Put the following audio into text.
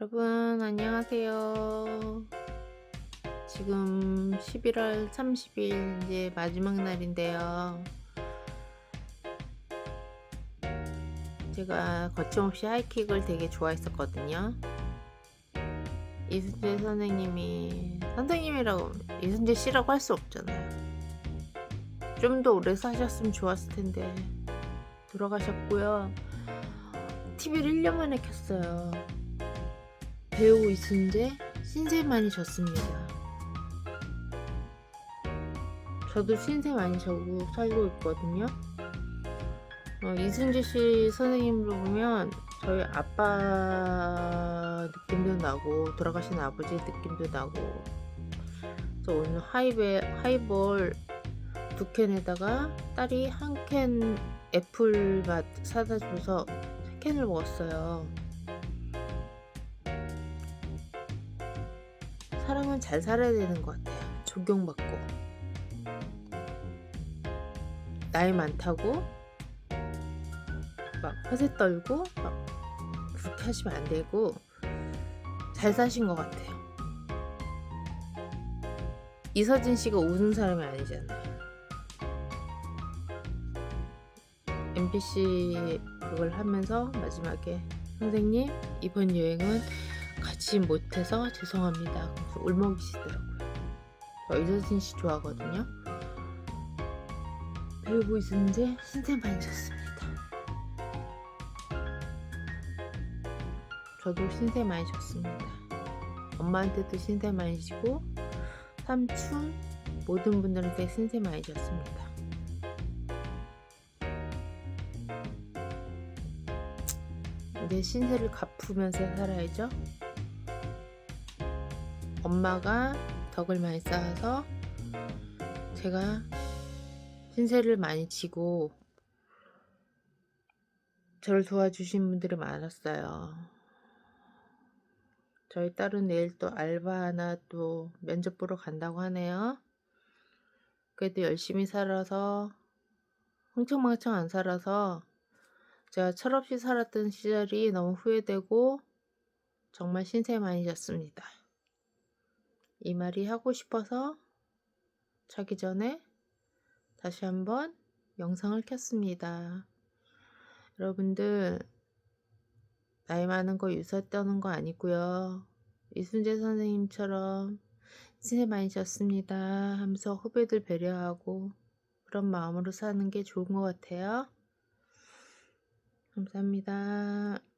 여러분 안녕하세요. 지금 11월 30일 이제 마지막 날인데요. 제가 거침없이 하이킥을 되게 좋아했었거든요. 이순재 선생님이 선생님이라고 이순재 씨라고 할 수 없잖아요. 좀 더 오래 사셨으면 좋았을 텐데 돌아가셨고요. TV를 1년 만에 켰어요. 배우 이순재 신세 많이 졌습니다. 저도 신세 많이 져고 살고 있거든요. 어, 이순재 씨 선생님으로 보면 저희 아빠 느낌도 나고 돌아가신 아버지 느낌도 나고 그래서 오늘 하이베 하이볼 두 캔에다가 딸이 한 캔 애플 맛 사다 줘서 세 캔을 먹었어요. 사람은 잘 살아야 되는 것 같아요. 존경받고. 나이 많다고 막 허세 떨고 막 그렇게 하시면 안 되고 잘 사신 것 같아요. 이서진 씨가 웃은 사람이 아니잖아요. MBC 그걸 하면서 마지막에 선생님 이번 여행은 같이 못해서 죄송합니다. 그래서 울먹이시더라고요. 저 이서진 씨 좋아하거든요. 배우 이순재 신세 많이 졌습니다. 저도 신세 많이 졌습니다. 엄마한테도 신세 많이 지고 삼촌 모든 분들한테 신세 많이 졌습니다. 내 신세를 갚으면서 살아야죠. 엄마가 덕을 많이 쌓아서 제가 신세를 많이 지고 저를 도와주신 분들이 많았어요. 저희 딸은 내일 또 알바 하나 또 면접 보러 간다고 하네요. 그래도 열심히 살아서 흥청망청 안 살아서 제가 철없이 살았던 시절이 너무 후회되고 정말 신세 많이 졌습니다. 이 말이 하고 싶어서 자기 전에 다시 한번 영상을 켰습니다. 여러분들 나이 많은 거 유서 떠는 거 아니고요. 이순재 선생님처럼 신세 많이 졌습니다 하면서 후배들 배려하고 그런 마음으로 사는 게 좋은 것 같아요. 감사합니다.